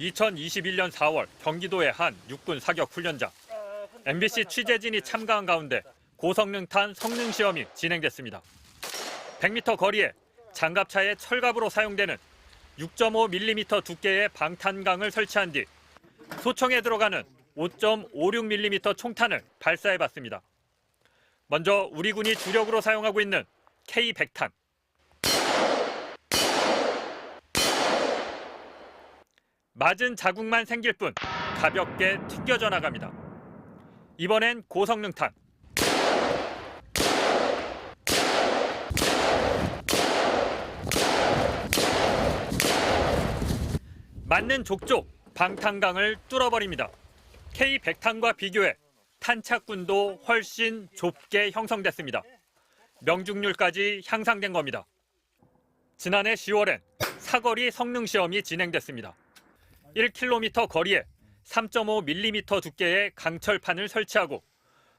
2021년 4월 경기도의 한 육군 사격 훈련장. MBC 취재진이 참가한 가운데 고성능탄 성능 시험이 진행됐습니다. 100m 거리에 장갑차의 철갑으로 사용되는 6.5mm 두께의 방탄강을 설치한 뒤 소총에 들어가는 5.56mm 총탄을 발사해 봤습니다. 먼저 우리 군이 주력으로 사용하고 있는 K100탄. 맞은 자국만 생길 뿐 가볍게 튕겨져 나갑니다. 이번엔 고성능탄. 맞는 족족 방탄강을 뚫어버립니다. K100탄과 비교해 탄착군도 훨씬 좁게 형성됐습니다. 명중률까지 향상된 겁니다. 지난해 10월엔 사거리 성능 시험이 진행됐습니다. 1km 거리에 3.5mm 두께의 강철판을 설치하고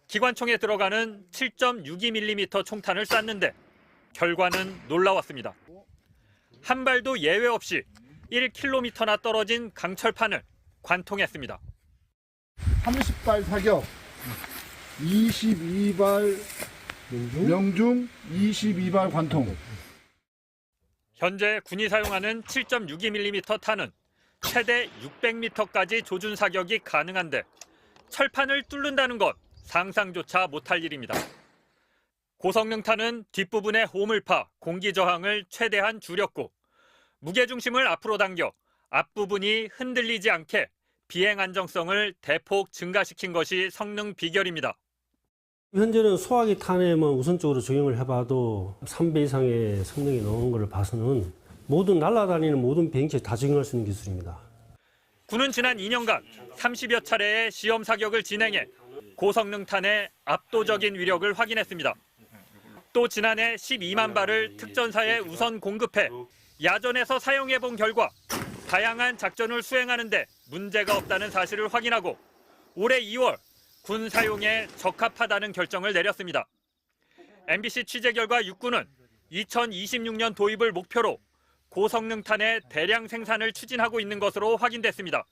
기관총에 들어가는 7.62mm 총탄을 쐈는데 결과는 놀라웠습니다. 한 발도 예외 없이 1km나 떨어진 강철판을 관통했습니다. 30발 사격, 22발 명중, 22발 관통. 현재 군이 사용하는 7.62mm 탄은 최대 600m까지 조준 사격이 가능한데 철판을 뚫는다는 것 상상조차 못할 일입니다. 고성능 탄은 뒷부분의 호물파, 공기 저항을 최대한 줄였고 무게 중심을 앞으로 당겨 앞부분이 흔들리지 않게 비행 안정성을 대폭 증가시킨 것이 성능 비결입니다. 현재는 소화기 탄에만 우선적으로 적용을 해봐도 3배 이상의 성능이 나오는 것을 봐서는 모든 날아다니는 모든 비행체에 다 적용할 수 있는 기술입니다. 군은 지난 2년간 30여 차례의 시험 사격을 진행해 고성능 탄의 압도적인 위력을 확인했습니다. 또 지난해 12만 발을 특전사에 우선 공급해 야전에서 사용해 본 결과 다양한 작전을 수행하는 데 문제가 없다는 사실을 확인하고 올해 2월 군 사용에 적합하다는 결정을 내렸습니다. MBC 취재 결과 육군은 2026년 도입을 목표로 고성능 탄의 대량 생산을 추진하고 있는 것으로 확인됐습니다.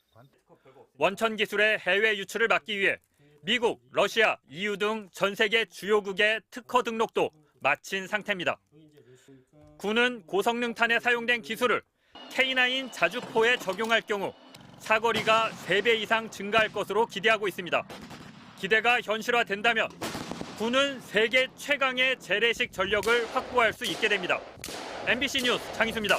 원천 기술의 해외 유출을 막기 위해 미국, 러시아, EU 등 전 세계 주요국의 특허 등록도 마친 상태입니다. 군은 고성능 탄에 사용된 기술을 K9 자주포에 적용할 경우 사거리가 3배 이상 증가할 것으로 기대하고 있습니다. 기대가 현실화된다면 군은 세계 최강의 재래식 전력을 확보할 수 있게 됩니다. MBC 뉴스 장희수입니다.